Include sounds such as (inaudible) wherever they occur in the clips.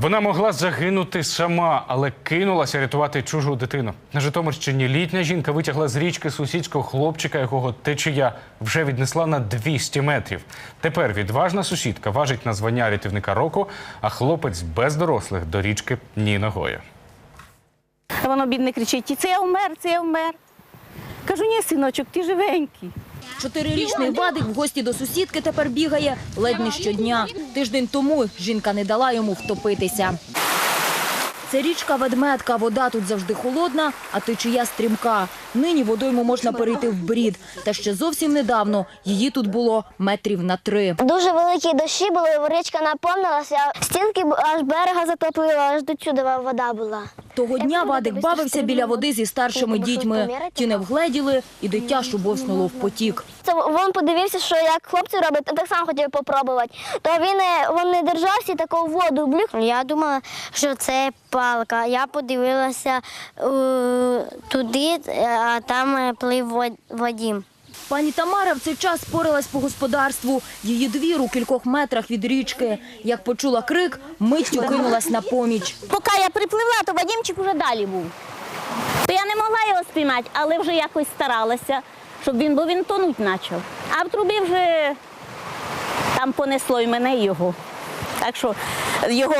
Вона могла загинути сама, але кинулася рятувати чужу дитину. На Житомирщині літня жінка витягла з річки сусідського хлопчика, якого течія вже віднесла на 200 метрів. Тепер відважна сусідка важить на звання рятівника року, а хлопець без дорослих до річки ні ногою. Воно бідне кричить: це я вмер, це я вмер. Кажу, ні, синочок, ти живенький. Чотирирічний Вадик в гості до сусідки тепер бігає ледь не щодня. Тиждень тому жінка не дала йому втопитися. Це річка Ведмедка. Вода тут завжди холодна, а течія стрімка. Нині водойму можна перейти в брід. Та ще зовсім недавно її тут було метрів на три. Дуже великі дощі були, річка наповнилася, стінки аж берега затопило, аж до чудова вода була. Того дня Вадик бавився біля води зі старшими дітьми. Ті не вгледіли, і дитя шубовснуло в потік. Це він подивився, що як хлопці роблять, так само хотів попробувати. То він, е, він не держався і таку воду блюх. Я думала, що це палка. Я подивилася е, туди, е, а там е, плив Вадім. Пані Тамара в цей час спорилась по господарству. Її двір у кількох метрах від річки. Як почула крик, миттю кинулась на поміч. Поки я припливла, то Вадімчик вже далі був. То я не могла його спіймати, але вже якось старалася, щоб він, бо він тонуть почав. А в трубі вже там понесло і мене, і його. Так що його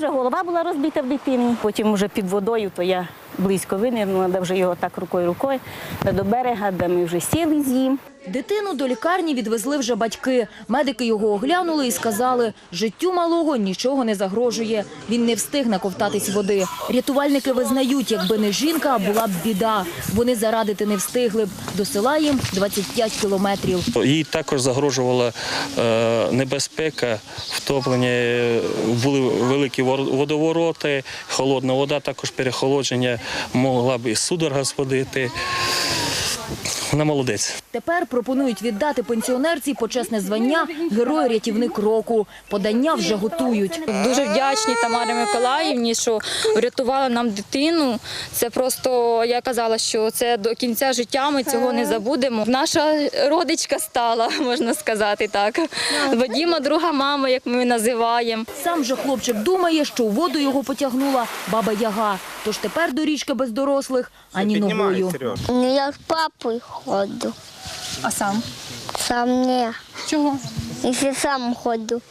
теж голова була розбита в дитині. Потім вже під водою, то я близько винирнула, де вже його так рукою рукою, та до берега, де ми вже сіли з ним. Дитину до лікарні відвезли вже батьки. Медики його оглянули і сказали, життю малого нічого не загрожує. Він не встиг наковтатись води. Рятувальники визнають, якби не жінка, була б біда. Вони зарадити не встигли б. До села їм 25 кілометрів. Їй також загрожувала е, небезпека, втоплення, е, були великі водовороти, холодна вода, також перехолодження, могла б і судорога зводити. Вона молодець. Тепер пропонують віддати пенсіонерці почесне звання Герой-рятівник року. Подання вже готують. Дуже вдячні Тамарі Миколаївні, що врятувала нам дитину. Це просто я казала, що це до кінця життя ми цього не забудемо. Наша родичка стала, (laughs) можна сказати так. Вадіма, друга мама, як ми називаємо. Сам же хлопчик думає, що у воду його потягнула баба Яга. Тож тепер до річки без дорослих ані ногою. Ну, я з. А сам Сам не. чого? Якщо сам ходу.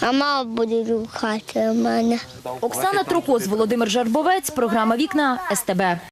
А мама буде рухати мене. Оксана Трокоз, Володимир Жарбовець, програма Вікна СТБ.